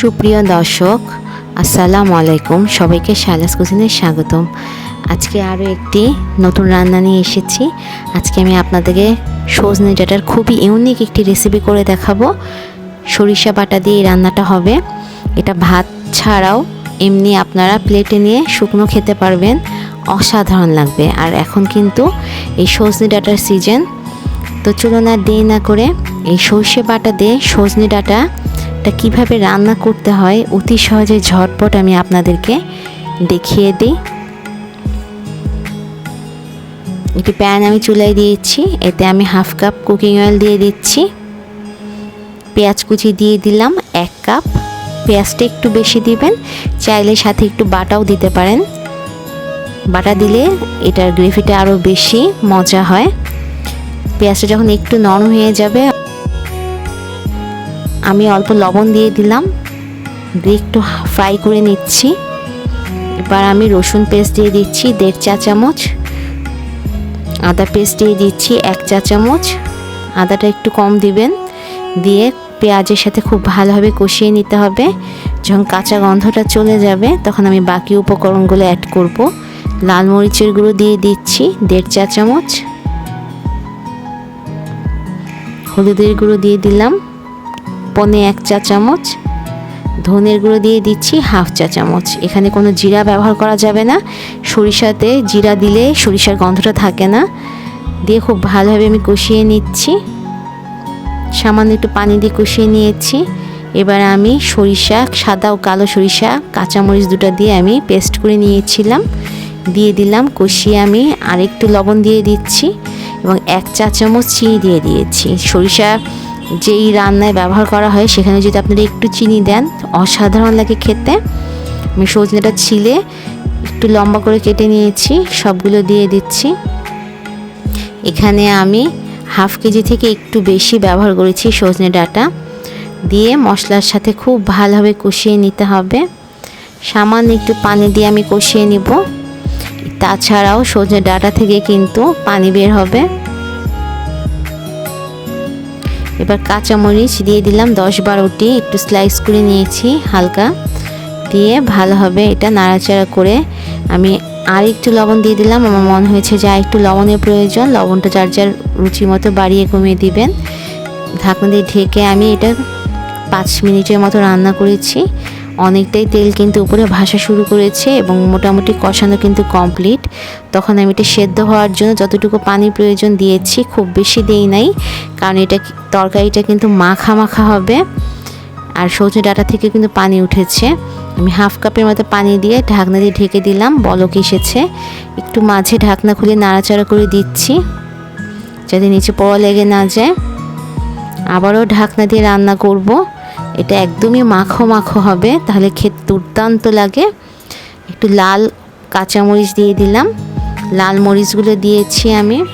সুপ্রিয় দর্শক, আসসালামু আলাইকুম। সবাইকে শালাস কুসিনে স্বাগতম। আজকে আরও একটি নতুন রান্না নিয়ে এসেছি। আজকে আমি আপনাদেরকে সজনে ডাটার খুবই ইউনিক একটি রেসিপি করে দেখাবো। সরিষা বাটা দিয়ে এই রান্নাটা হবে। এটা ভাত ছাড়াও এমনি আপনারা প্লেটে নিয়ে শুকনো খেতে পারবেন। অসাধারণ লাগবে। আর এখন কিন্তু এই সজনে ডাটার সিজন তো চলুন আর দেরি না করে এই সর্ষে বাটা দিয়ে সজনে ডাটা এটা কীভাবে রান্না করতে হয়, অতি সহজে ঝটপট আমি আপনাদেরকে দেখিয়ে দিই। একটি প্যান আমি চুলায় দিয়েছি, এতে আমি হাফ কাপ কুকিং অয়েল দিয়ে দিচ্ছি। পেঁয়াজ কুচি দিয়ে দিলাম, এক কাপ। পেঁয়াজটা একটু বেশি দিবেন, চাইলে সাথে একটু বাটাও দিতে পারেন। বাটা দিলে এটার গ্রেভিটা আরও বেশি মজা হয়। পেঁয়াজটা যখন একটু নরম হয়ে যাবে আমি অল্প লবণ দিয়ে দিলাম। দিয়ে একটু ফ্রাই করে নিচ্ছি। এবার আমি রসুন পেস্ট দিয়ে দিচ্ছি দেড় চা চামচ। আদা পেস্ট দিয়ে দিচ্ছি এক চা চামচ। আদাটা একটু কম দিবেন। দিয়ে পেঁয়াজের সাথে খুব ভালোভাবে কষিয়ে নিতে হবে। যখন কাঁচা গন্ধটা চলে যাবে, তখন আমি বাকি উপকরণগুলো অ্যাড করব। লাল মরিচের গুঁড়ো দিয়ে দিচ্ছি দেড় চা চামচ। হলুদের গুঁড়ো দিয়ে দিলাম। পনে এক চা চামচ। ধনের গুঁড়ো দিয়ে দিচ্ছি হাফ চা চামচ। এখানে কোনো জিরা ব্যবহার করা যাবে না। সরিষাতে জিরা দিলে সরিষার গন্ধটা থাকে না। দিয়ে খুব ভালোভাবে আমি কষিয়ে নিচ্ছি। সামান্য একটু পানি দিয়ে কষিয়ে নিয়েছি। এবার আমি সরিষা, সাদা ও কালো সরিষা, কাঁচামরিচ দুটো দিয়ে আমি পেস্ট করে নিয়েছিলাম। দিয়ে দিলাম, কষিয়ে আমি আরেকটু লবণ দিয়ে দিচ্ছি এবং এক চা চামচ চিনি দিয়ে দিয়েছি। সরিষা যেই রান্নায় ব্যবহার করা হয়, সেখানে যদি আপনারা একটু চিনি দেন, অসাধারণ লাগে খেতে। আমি সজনেটা ছিলে, একটু লম্বা করে কেটে নিয়েছি, সবগুলো দিয়ে দিচ্ছি। এখানে আমি হাফ কেজি থেকে একটু বেশি ব্যবহার করেছি সজনে ডাটা। দিয়ে মশলার সাথে খুব ভালোভাবে কষিয়ে নিতে হবে। সামান্য একটু পানি দিয়ে আমি কষিয়ে নিব। তাছাড়াও সজনে ডাটা থেকে কিন্তু পানি বের হবে। এবার কাঁচামরিচ দিয়ে দিলাম দশ বারোটি, একটু স্লাইস করে নিয়েছি হালকা। দিয়ে ভালোভাবে এটা নাড়াচাড়া করে। আমি আর একটু লবণ দিয়ে দিলাম, আমার মনে হয়েছে যে একটু লবণের প্রয়োজন, লবণটা যার যার রুচি মতো বাড়িয়ে কমিয়ে দিবেন। ঢাকনা দিয়ে ঢেকে আমি এটা পাঁচ মিনিটের মতো রান্না করেছি। অনেকটাই তেল কিন্তু উপরে ভাসা শুরু করেছে এবং মোটামুটি কষানো কিন্তু কমপ্লিট তখন আমি এটা সেদ্ধ হওয়ার জন্য যতটুকু পানি প্রয়োজন দিয়েছি, খুব বেশি দেই নাই, কারণ এটা তরকারিটা কিন্তু মাখা মাখা হবে আর সজনে ডাটা থেকে কিন্তু পানি উঠেছে। আমি হাফ কাপের মতো পানি দিয়ে ঢাকনা দিয়ে ঢেকে দিলাম, বলক এসেছে। একটু মাঝে ঢাকনা খুলে নাড়াচাড়া করে দিচ্ছি, যাতে নিচে পড়া লেগে না যায়। আবারও ঢাকনা দিয়ে রান্না করব। এটা একদমই মাখো মাখো হবে। তাহলে খেতে দুর্দান্ত লাগে। একটু লাল কাঁচামরিচ দিয়ে দিলাম। লাল মরিচগুলো দিয়েছি আমি।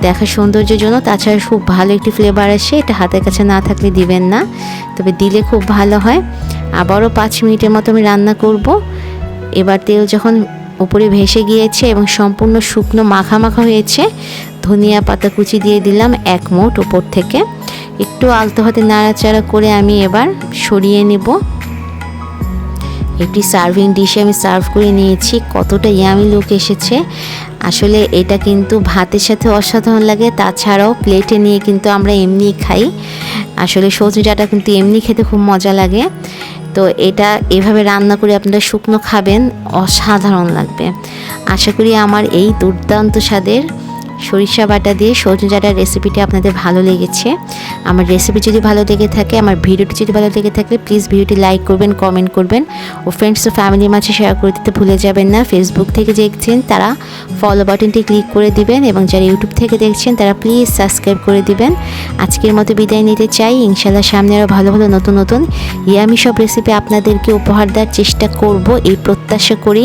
দেখা সৌন্দর্যের জন্য। তাছাড়া খুব ভালো একটি ফ্লেভার আসে। এটা হাতের কাছে না থাকলে দিবেন না। তবে দিলে খুব ভালো হয়। আবারও পাঁচ মিনিটের মতো আমি রান্না করব। এবার তেল যখন উপরে ভেসে গিয়েছে এবং সম্পূর্ণ শুকনো মাখা মাখা হয়েছে, ধনিয়া পাতা কুচি দিয়ে দিলাম এক মোট উপর থেকে। একটু আলতো হাতে নাড়াচাড়া করে আমি এবার সরিয়ে নেব। একটি সার্ভিং ডিশে আমি সার্ভ করে নিয়েছি। কতটা ইয়ামি লুক এসেছে। আসলে এটা কিন্তু ভাতের সাথে অসাধারণ লাগে। তাছাড়াও প্লেটে নিয়ে কিন্তু আমরা এমনি খাই। আসলে সবজি ডাটা কিন্তু এমনি খেতে খুব মজা লাগে। তো এটা এভাবে রান্না করে আপনারা শুকনো খাবেন, অসাধারণ লাগবে। আশা করি আমার এই দুর্দান্ত স্বাদের সরিষা বাটা দিয়ে সজনে ডাটার রেসিপিটি আপনাদের ভালো লেগেছে। আমার রেসিপি যদি ভালো লেগে থাকে, আমার ভিডিওটি যদি ভালো লেগে থাকে প্লিজ ভিডিওটি লাইক করবেন কমেন্ট করবেন। ও ফ্রেন্ডস ও ফ্যামিলির মাঝে শেয়ার করে দিতে ভুলে যাবেন না। ফেসবুক থেকে দেখছেন, তারা ফলো বাটনটি ক্লিক করে দিবেন এবং যারা ইউটিউব থেকে দেখছেন, তারা প্লিজ সাবস্ক্রাইব করে দিবেন। আজকের মতো বিদায় নিতে চাই। ইনশাল্লাহ সামনে আরও ভালো ভালো নতুন নতুন ইয়ামি সব রেসিপি আপনাদেরকে উপহার দেওয়ার চেষ্টা করব, এই প্রত্যাশা করি।